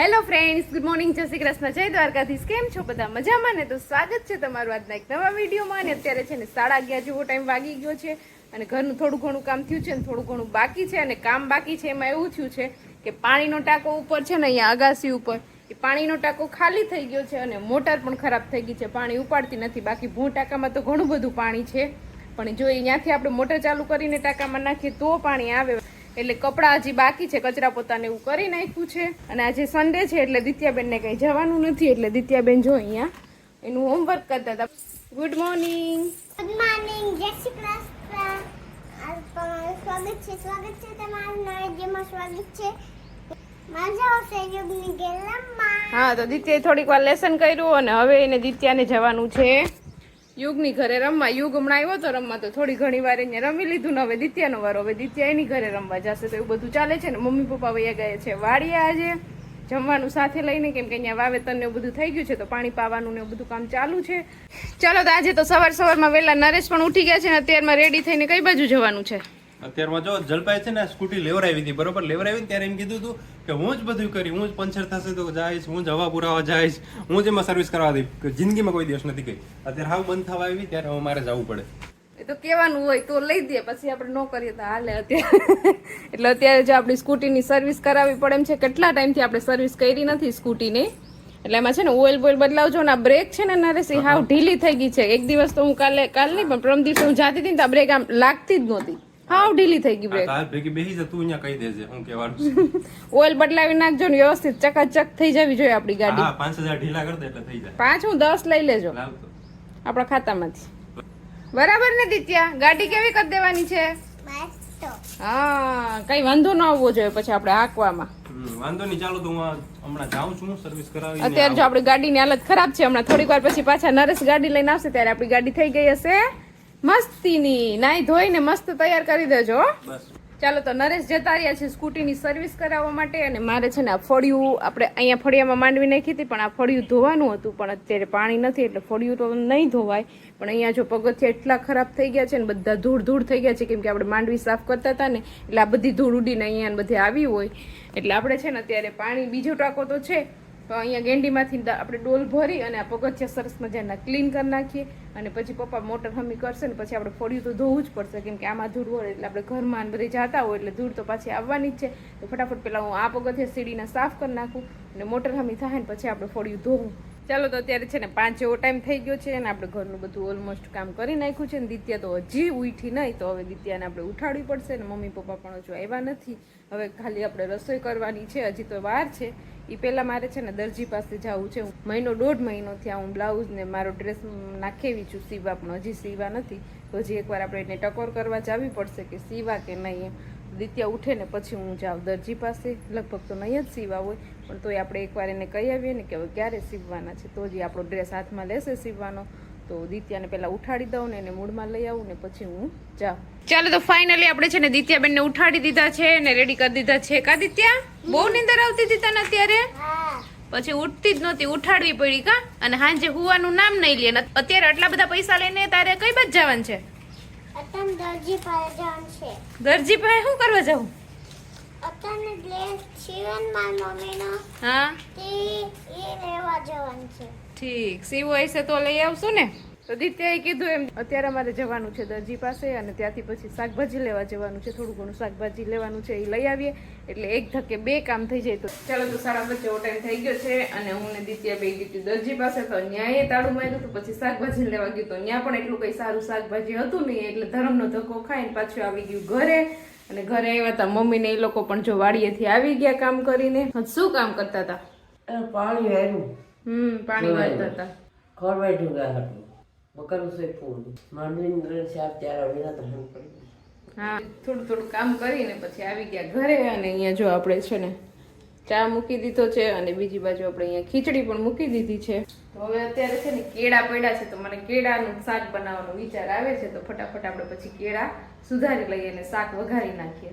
Hello friends good morning જય શ્રી કૃષ્ણ. જય દ્વારકાધીશ. કેમ છો બધા? મજામાં ને? તો સ્વાગત છે તમારું આજના એક નવા વિડીયોમાં. અને અત્યારે છે ને સાડા અગિયાર જેવો ટાઈમ વાગી ગયો છે. અને ઘરનું થોડું ઘણું કામ થયું છે ને થોડું ઘણું બાકી છે. અને કામ બાકી છે એમાં એવું થયું છે કે પાણીનો ટાંકો ઉપર છે ને અહીંયા અગાસી ઉપર, એ પાણીનો ટાંકો ખાલી થઈ ગયો છે અને મોટર પણ ખરાબ થઈ ગઈ છે. પાણી ઉપાડતી નથી. બાકી ભૂ ટાંકામાં તો ઘણું બધું પાણી છે. પણ જો અહીંયાથી આપણે મોટર ચાલુ કરીને ટાંકામાં નાખીએ તો પાણી આવે. એટલે કપડાં હજી બાકી છે કચરા પોતાને એવું કરી નાખ્યું છે. અને આજે સન્ડે છે એટલે દિત્યાબેનને કંઈ જવાનું નથી એટલે દિત્યાબેન જો અહીંયા એનું હોમવર્ક કરતા હતા. ગુડ મોર્નિંગ ગુડ મોર્નિંગ જય શ્રી કૃષ્ણ. તમારું સ્વાગત છે સ્વાગત છે તમારું જેમાં સ્વાગત છે. હા તો દિત્યાએ થોડીક વાર લેસન કર્યું અને હવે એને દિત્યાને જવાનું છે. યુગની ઘરે રમવા, યુગ હમણાં આવ્યો તો રમવા તો થોડી ઘણી વાર એને રમી લીધું ને હવે દિત્યાનો વારો, હવે દિત્યા એની ઘરે રમવા જશે તો એવું બધું ચાલે છે ને. મમ્મી પપ્પા વૈયા ગયા છે વાડીએ આજે, જમવાનું સાથે લઈને કેમ કે અહીંયા વાવેતર ને એવું બધું થઈ ગયું છે તો પાણી પાવાનું ને એવું બધું કામ ચાલુ છે. ચાલો તો આજે તો સવાર સવારમાં વહેલા નરેશ પણ ઉઠી ગયા છે ને અત્યારમાં રેડી થઈને કઈ બાજુ જવાનું છે? અત્યારમાં જો જલપાઈ છે ને સ્કૂટી લેવરાવી હતી, બરોબર? લેવરાવી ત્યારે એમ કીધું હતું કે હું જ બધું કરી, હું જ પંચર થશે તો જઈશ, હું જ હવા પુરાવા જઈશ, હું જ એમાં સર્વિસ કરવા દઈશ. કે જિંદગીમાં કોઈ દિવસ નથી ગઈ. અત્યારે હાવ બંધ થવા આવી, ત્યારે હવે મારે જવું પડે. એ તો કહેવાનું હોય, તો લઈ દે, પછી આપણે ન કરીએ તો હાલે અત્યારે. એટલે અત્યારે જો આપણી સ્કૂટીની સર્વિસ કરાવવી પડે એમ છે, કેટલા ટાઈમથી આપણે સર્વિસ કરી નથી સ્કૂટીની? એટલે એમાં છે ને ઓઇલ બોઇલ બદલાવજો, ને આ બ્રેક છે ને નરેશ હાવ ઢીલી થઈ ગઈ છે. એક દિવસ તો હું કાલે, કાલ નહીં, પણ પ્રમ દિવસે હું જાતી હતી ને, તો આ બ્રેક આમ લાગતી જ નહોતી. હાવ ઢીલી થઈ ગઈ બ્રેક તાર ભેગી બેહી જા તું અહીંયા કહી દેજે હું કેવાનું છે. ઓઇલ બદલાવી નાખજો ને વ્યવસ્થિત ચકાચક થઈ જવી જોઈએ આપણી ગાડી. હા પાંચ હજાર ઢીલા કરી દે એટલે થઈ જાય. પાંચ હું દસ લઈ લેજો. લાવ તો. આપણા ખાતામાંથી. બરાબર ને દિત્યા? ગાડી કેવી કરી દેવાની છે? બસ તો હા કઈ વાંધો ન આવવો જોઈએ પછી આપણે હાંકવામાં. વાંધો નહીં ચાલો તો હું હમણાં જાઉં છું સર્વિસ કરાવી અત્યારે જો આપણી ગાડીની હાલત ખરાબ છે હમણાં થોડીક વાર પછી પાછા નરેશ ગાડી લઈને આવશે ત્યારે આપણી ગાડી થઈ ગઈ હશે. મસ્તીની. નાઈ ધોઈને મસ્ત તૈયાર કરી દેજો હો. ચાલો તો નરેશ જતા રહ્યા છે સ્કૂટીની સર્વિસ કરાવવા માટે અને મારે છે ને આ ફળિયું આપણે અહીંયા ફળિયામાં માંડવી નાખી હતી પણ આ ફળિયું ધોવાનું હતું પણ અત્યારે પાણી નથી એટલે ફળિયું તો નહીં ધોવાય. પણ અહીંયા જો પગથિયા એટલા ખરાબ થઈ ગયા છે ને બધા ધૂળ ધૂળ થઈ ગયા છે કેમ કે આપણે માંડવી સાફ કરતા હતા ને એટલે આ બધી ધૂળ ઉડીને અહીંયા બધે આવી હોય. એટલે આપણે છે ને અત્યારે પાણી બીજો ટાંકો તો છે તો અહીંયા ગેંડીમાંથી આપણે ડોલ ભરી અને આ પગથિયા સરસ મજાના ક્લીન કરી નાખીએ. અને પછી પપ્પા મોટર હમી કરશે ને પછી આપણે ફળિયું તો ધોવું જ પડશે, કેમ કે આમાં ધૂળ હોય એટલે આપણે ઘરમાં બધે જતા હોય એટલે ધૂળ તો પાછી આવવાની જ છે. તો ફટાફટ પહેલાં હું આ પગથિયા સીડીને સાફ કરી નાખું અને મોટર હમી થાય ને પછી આપણે ફળિયું ધોવું. ચાલો તો અત્યારે છે ને પાંચ જેવો ટાઈમ થઈ ગયો છે અને આપણે ઘરનું બધું ઓલમોસ્ટ કામ કરી નાખ્યું છે ને દિત્યા તો હજી ઉઠી નહીં, તો હવે દિત્યાને આપણે ઉઠાડવી પડશે ને મમ્મી પપ્પા પણ હજુ આવ્યા નથી. હવે ખાલી આપણે રસોઈ કરવાની છે, હજી તો વાર છે. એ પહેલાં મારે છે ને દરજી પાસે જવું છે. મહિનો, દોઢ મહિનો થયા હું બ્લાઉઝ ને મારો ડ્રેસ નાખેવી છું સીવા પણ હજી સીવા નથી. તો હજી એકવાર આપણે એને ટકોર કરવા જવી પડશે કે સીવા કે નહીં એમ. દિત્યા ઉઠે ને પછી હું જાઉં. દરજી પાસે લગભગ તો નહીં જ સીવા હોય, પણ તોય આપણે એકવાર એને કહી આવીએ ને કે હવે ક્યારે સીવવાના છે? તો જ આપણો ડ્રેસ હાથમાં લેશે સીવવાનો. તો દિત્યાને પહેલાં ઉઠાડી દઉં ને એને મૂડમાં લઈ આવું ને પછી હું જાઉં. ચાલો તો ફાઇનલી આપણે છે ને દિત્યાબેનને ઉઠાડી દીધા છે ને રેડી કરી દીધા છે. કા દિત્યા? બહુ નીંદર આવતી હતી તને અત્યારે? હા પછી ઉઠતી જ નહોતી ઉઠાડવી પડી કા? અને હાંજે હુવાનું નામ નહીં લે. અત્યારે આટલા બધા પૈસા લઈને તારે કઈ બાજુ જવાનું છે? દરજી પાસે જવાનું છે. દરજી પાસે શું કરવા જવું અત્યારે ડ્રેસ સીવન મમ્મીનો હા. તે એ લેવા જવાનું છે. ઠીક. સીવો હશે તો લઈ આવશું ને? તો દિત્યાએ કીધું એમ અત્યારે અમારે જવાનું છે દરજી પાસે અને ત્યાંથી પછી શાકભાજી લેવા જવાનું છે. થોડું ઘણું શાકભાજી લેવાનું છે એ લઈ આવીએ. એટલે એક ધકે બે કામ થઈ જાય તો. ચાલો તો સાડા વચ્ચે ટાઈમ થઈ ગયો છે અને હું ને દિત્યા બે ગઈ દરજી પાસે તો ન્યાય તાળું માર્યું તો પછી શાકભાજી લેવા ગયું તો ત્યાં પણ એટલું કઈ સારું શાકભાજી હતું નહીં એટલે ધરમનો ધક્કો ખાઈને પાછું આવી ગયું ઘરે. અને ઘરે આવ્યા હતા મમ્મી ને એ લોકો પણ જો વાડીએથી આવી ગયા કામ કરીને. શું કામ કરતા હતા પાણી વાર્યું હમ પાણી વાળતા હતા. ખોરવાઈ ઢુંગા હતું. બકરું છે ફૂલ માંડવીની ગ્રેડ શાક ત્યારે વિના તો હું હા થોડું થોડું કામ કરીને પછી આવી ગયા ઘરે અને અહીંયા જો આપણે છે ને ચા મૂકી દીધો છે અને બીજી બાજુ આપણે અહીંયા ખીચડી પણ મૂકી દીધી છે. તો હવે અત્યારે છે ને કેળા પડ્યા છે તો મને કેળાનું શાક બનાવવાનો વિચાર આવે છે તો ફટાફટ આપણે પછી કેળા સુધારી લઈએ અને શાક વઘારી નાખીએ.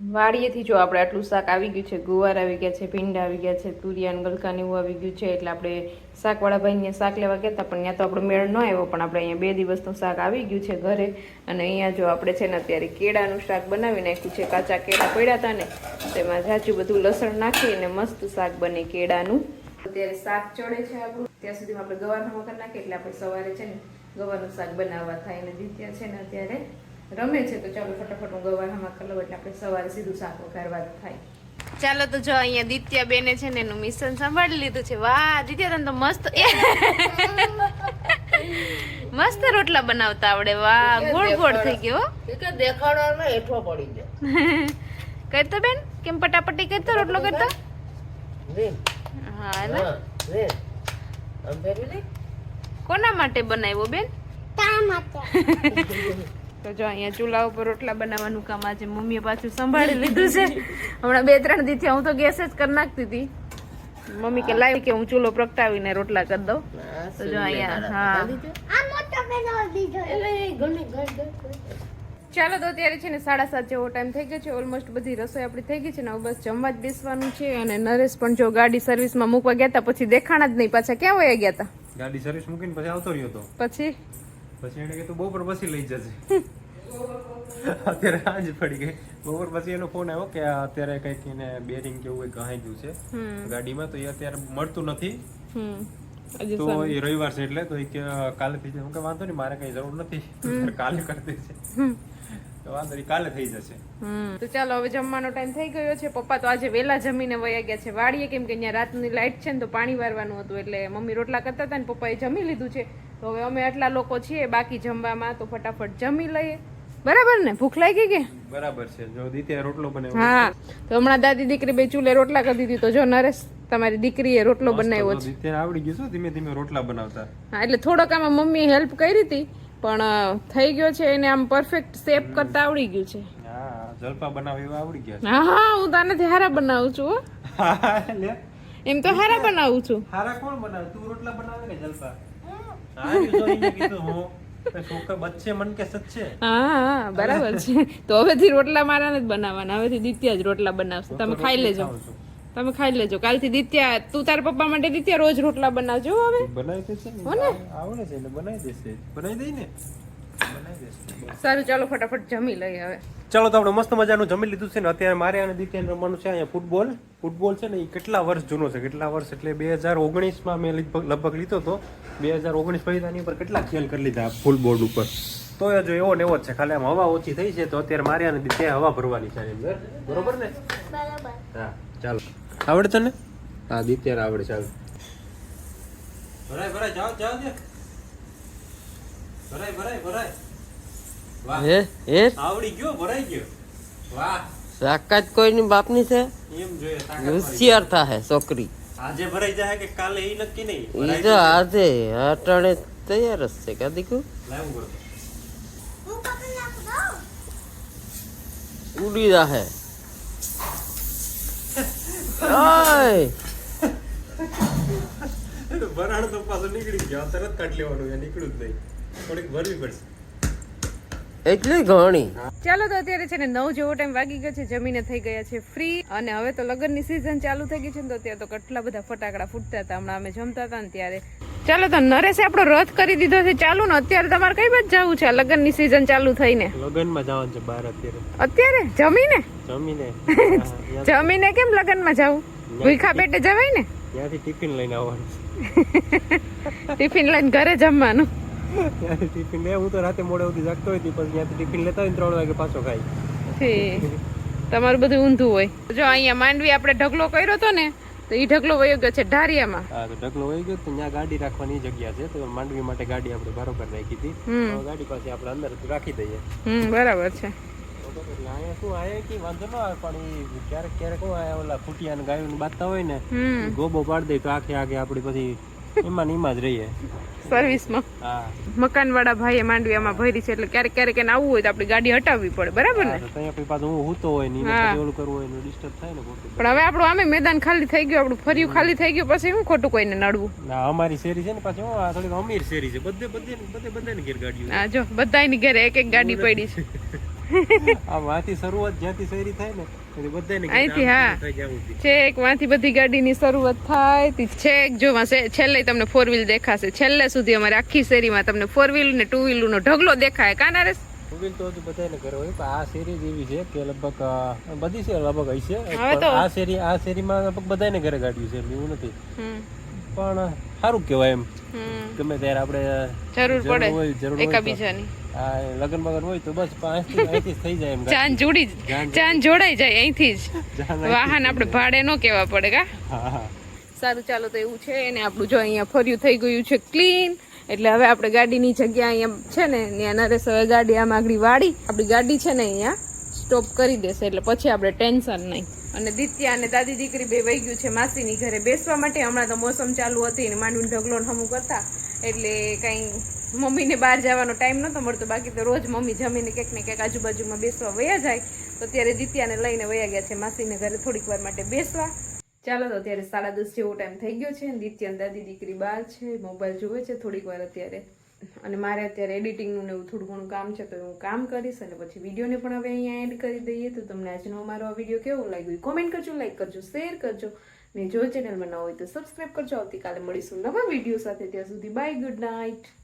વાડીએથી જો આપણે આટલું શાક આવી ગયું છે, ગુવાર આવી ગયા છે, ભીંડા આવી ગયા છે, તુરિયાન ગલકાન એવું આવી ગયું છે, એટલે આપણે શાકવાળા ભાઈને શાક લેવા ગયા હતા પણ ત્યાં તો આપણો મેળ ન આવ્યો, પણ આપણે અહીંયા બે દિવસનું શાક આવી ગયું છે ઘરે. અને અહીંયા જો આપણે છે ને અત્યારે કેળાનું શાક બનાવી નાખ્યું છે, કાચા કેળા પડ્યા હતા ને, તેમાં જાચું બધું લસણ નાખીને મસ્ત શાક બને કેળાનું. અત્યારે શાક ચડે છે આપણું, ત્યાં સુધીમાં આપણે ગવારનું વગર નાખીએ, એટલે આપણે સવારે છે ને ગવારનું શાક બનાવવા થાય અને જીત્યા છે ને અત્યારે રમે છે તો ચાલો ફટાફટ હું ગવાર હમા કરી લઉં એટલે આપણે સવારે સીધું શાક વઘારવા થાય. ચાલો તો જો અહીંયા દિત્યા બેને છે ને એનું મિશન સંભાળી લીધું છે. વાહ દિત્યા તને તો મસ્ત મસ્ત રોટલા બનાવતા આવડે. વાહ ગોળ ગોળ થઈ ગયો હો. દેખાડો દેખાડવા હેઠો પડી ગયો. કરતો બેન? કેમ પટાપટી કરતો રોટલો કરતો? હા દે કોના માટે બનાવ્યો બેન? તા માટે. તો જો અહીંયા ચૂલા ઉપર રોટલા બનાવવાનું કામ આજે મમ્મીએ પાછું સંભાળી લીધું છે. હમણાં બે ત્રણ દીથી હું તો ગેસ જ કરી નાખતી હતી. મમ્મી કે લાવી કે હું ચૂલો પ્રગટાવીને રોટલા કરી દઉં. તો જો અહીંયા હા. આ મોટો પેલો દીધો એટલે એ ઘણી ગઈ ગઈ ચાલો તો અત્યારે છે ને સાડા સાત જેવો ટાઈમ થઈ ગયો છે. ઓલમોસ્ટ બધી રસોઈ આપણી થઈ ગઈ છે ને હવે બસ જમવા જ બેસવાનું છે. અને નરેશ પણ જો ગાડી સર્વિસમાં મૂકવા ગયા હતા પછી દેખાણા જ નહીં પાછા. ક્યાં વયા ગયા હતા? ગાડી સર્વિસ મૂકીને પછી આવતો રહ્યો હતો પછી? પછી એને કીધું બપોર પછી લઈ જશે અત્યારે આજ પડી ગઈ. બપોર પછી એનો ફોન આવ્યો કે અત્યારે કંઈક એને બેરિંગ કે એવું કંઈક કહાઈ ગયું છે ગાડીમાં તો એ અત્યારે મળતું નથી. તો એ રવિવાર છે એટલે તો એ કે કાલે થઈ જશે. કે વાંધો નહીં મારે કઈ જરૂર નથી. કાલે કરી દેશે તો વાંધો નહીં કાલે થઈ જશે. તો ચાલો હવે જમવાનો ટાઈમ થઈ ગયો છે. પપ્પા તો આજે વહેલા જમીને વયા ગયા છે. વાડીએ કેમ કે અહીંયા રાતની લાઇટ છે ને તો પાણી વારવાનું હતું એટલે મમ્મી રોટલા કરતા હતા ને પપ્પાએ જમી લીધું છે. તો હવે અમે આટલા લોકો છીએ બાકી જમવામાં તો ફટાફટ જમી લઈએ. બરાબર ને? ભૂખ લાગી ગઈ બરાબર છે. જો દીતી રોટલો બનાવ્યો. હા. તો હમણાં દાદી દીકરી બે ચૂલે રોટલા કરી દીધી. તો જો નરેશ તમારી દીકરીએ રોટલો બનાવ્યો છે. દીતી આવડી ગયું છે ધીમે ધીમે રોટલા બનાવતા. હા એટલે થોડોક આમાં મમ્મીએ હેલ્પ કરી હતી પણ થઈ ગયો છે એને આમ પરફેક્ટ શેપ કરતા આવડી ગયું છે. હા જલપા બનાવી એવા આવડી ગયા છે. હા હું તને હારા બનાવું છું હો. એમ તો હારા બનાવું છું. હારા કોણ બનાવે? તું રોટલા બનાવે કે જલપા? બરાબર છે. તો હવેથી રોટલા મારા જ બનાવવાના. હવેથી દિત્યા જ રોટલા બનાવશે. તમે ખાઈ લેજો. તમે ખાઈ લેજો. કાલથી દિત્યા તું તારા પપ્પા માટે દિત્યા રોજ રોટલા બનાવજો હવે. બનાવી દેશે ને? આવડે છે એટલે બનાવી દેશે. બનાવી દઈ ને? બનાવી દેશે સારું ચાલો ફટાફટ જમી લઈએ હવે. ચાલો તો આપણે મસ્ત મજાનું જમી લીધું છે ને અત્યારે મારે અને દિત્યાને રમવાનું છે અહીંયા ફૂટબોલ ફૂટબોલ છે ને એ કેટલા વર્ષ જૂનો છે? કેટલા વર્ષ એટલે બે હજાર ઓગણીસમાં મેં લગભગ લીધો હતો. બે હજાર ઓગણીસ પછી આની ઉપર કેટલા ખેલ કરી લીધા ફૂલ બોર્ડ ઉપર. તો એ જો એવો ને એવો જ છે. ખાલી આમ હવા ઓછી થઈ છે તો અત્યારે મારે અને દિત્યા હવા ભરવાની છે અંદર. બરોબર ને? હા ચાલો. આવડે તને હા દીત્યારે આવડે ચાલો ભરાય ભરાય જાઓ જાઓ ભરાય ભરાય ભરાય. વાહ. હે? હે? આવડી ગયો ભરાઈ ગયો. વાહ. તાકાત કોઈની બાપની છે? એમ જોઈએ હોશિયાર થાય છોકરી. આજે ભરાઈ જાય કે કાલે એ નક્કી નહીં એ તો આજે અટાણે તૈયાર જ છે કા દીકુ? લાવું પડે. હું ઉડી ઓય! બરાડ તો પાછો નીકળી ગયો તરત કાઢ લેવાનું એ નીકળ્યું જ નહીં. થોડીક ભરવી પડશે. એટલી ઘણી? ચાલો તો અત્યારે છે ને નવ જેવો ટાઈમ વાગી ગયો છે જમીને થઈ ગયા છે ફ્રી અને હવે તો લગ્નની સિઝન ચાલુ થઈ ગઈ છે ને તો અત્યારે તો કેટલા બધા ફટાકડા ફૂટતા હતા હમણાં અમે જમતા હતા ને ત્યારે. ચાલો તો નરેશે આપણો રથ કરી દીધો છે ચાલુ ને અત્યારે તમારે કઈ બાજુ જવું છે? લગ્નની સિઝન ચાલુ થઈને. લગ્નમાં જવાનું છે બહાર અત્યારે. અત્યારે? જમીને? જમીને. જમીને કેમ લગ્નમાં જવું? ભૂખા પેટે જવાય ને? ત્યાંથી ટિફિન લઈને આવવાનું. ટિફિન લઈને ઘરે જમવાનું. ત્યાંથી ટિફિન લે હું તો રાતે મોડે સુધી જાગતો હોય પછી ત્યાંથી ટિફિન લેતા હોય ત્રણ વાગે પાછો ખાઈ. તમારું બધું ઊંધું હોય. જો અહીંયા માંડવી આપણે ઢગલો કર્યો હતો ને તો એ ઢગલો વયો ગયો છે ઢારિયામાં. હા તો ઢગલો વહી ગયો તો ત્યાં ગાડી રાખવાની જગ્યા છે તો માંડવી માટે ગાડી આપણે બરોબર રાખી હતી. ગાડી પાસે આપણે અંદર રાખી દઈએ. હમ બરાબર છે. અહીંયા શું કે વાંધો ન આવે પણ ક્યારેક ક્યારેક ઓલા ફૂટિયા ગાયું બાંધતા હોય ને ગોબો પાડી દે તો આખે આગે આપડી પછી એમાં ને એમાં જ રહીએ. સર્વિસમાં. હા. મકાનવાળા ભાઈએ માંડવી આમાં ભરી છે એટલે ક્યારેક ક્યારેક એને આવવું હોય તો આપણી ગાડી હટાવવી પડે બરાબર ને? ત્યાં પછી પાછું હું હૂતો હોય ને ઓલું કરવું હોય ડિસ્ટર્બ થાય ને પણ હવે આપણું આમે મેદાન ખાલી થઈ ગયું આપણું ફર્યું ખાલી થઈ ગયું પછી હું ખોટું કોઈને નડવું? ના અમારી શેરી છે ને પાછી હું થોડીક અમીર શેરી છે. બધે બધે બધે બધે ઘેર ગાડીઓ હા જો બધાની ઘરે એક એક ગાડી પડી છે. આ વાથી શરૂઆત જ્યાંથી શેરી થાય ને બધાને અહીંથી, હા. થઈ જવું જોઈએ. છેક વાંથી બધી ગાડીની શરૂઆત થાય છેક જો છેલ્લે તમને ફોર વ્હીલ દેખાશે. છેલ્લે સુધી અમારે આખી શેરીમાં તમને ફોર વ્હીલ ને ટુ વ્હીલ નો ઢગલો દેખાય. કાના તો બધાને ઘરે હોય પણ આ શેરી એવી છે કે લગભગ બધી છે લગભગ આ શેરી આ શેરીમાં લગભગ બધાને ઘરે ગાડ્યું છે એવું નથી. પણ સારું કહેવાય એમ. ગમે ત્યારે આપણે જરૂર પડે. એકાબીજાની. લગ્ન બગન હોય તો બસ અહીંથી થઈ જાય એમ ચાંદ જોડી જાન જોડાઈ જાય અહીંથી જ. વાહન આપણે ભાડે ન કેવા પડે કા? સારું ચાલો તો એવું છે. ને આપણું જો અહીંયા ફર્યું થઈ ગયું છે ક્લીન એટલે હવે આપણે ગાડીની જગ્યા અહીંયા છે ને ત્યાં નરેશ હવે ગાડી આમ આગળ વાળી. આપણી ગાડી છે ને અહીંયા સ્ટોપ કરી દેશે. એટલે પછી આપણે ટેન્શન નહીં. અને દિત્યા અને દાદી દીકરી બે વહી ગયું છે માસીની ઘરે બેસવા માટે. હમણાં તો મોસમ ચાલુ હતી ને માંડવીને ઢગલો ને હમું કરતા. એટલે કંઈ મમ્મીને બહાર જવાનો ટાઈમ નહોતો મળતો. બાકી તો રોજ મમ્મી જમીને ક્યાંક ને ક્યાંક આજુબાજુમાં બેસવા વયા જાય. તો ત્યારે દિત્યાને લઈને વયા ગયા છે માસીને ઘરે થોડીક વાર માટે બેસવા. ચાલો તો અત્યારે સાડા દસ જેવો ટાઈમ થઈ ગયો છે નિત્ય અને દાદી દીકરી બહાર છે મોબાઈલ જોવે છે થોડીક વાર અત્યારે. અને મારે અત્યારે એડિટિંગનું એવું થોડું ઘણું કામ છે તો હું કામ કરીશ અને પછી વિડીયોને પણ હવે અહીંયા એડ કરી દઈએ. તો તમને આજનો અમારો આ વીડિયો કેવો લાગ્યો કોમેન્ટ કરજો લાઈક કરજો શેર કરજો. ને જો ચેનલમાં ન હોય તો સબસ્ક્રાઈબ કરજો. આવતીકાલે મળીશું નવા વીડિયો સાથે. ત્યાં સુધી બાય ગુડ નાઇટ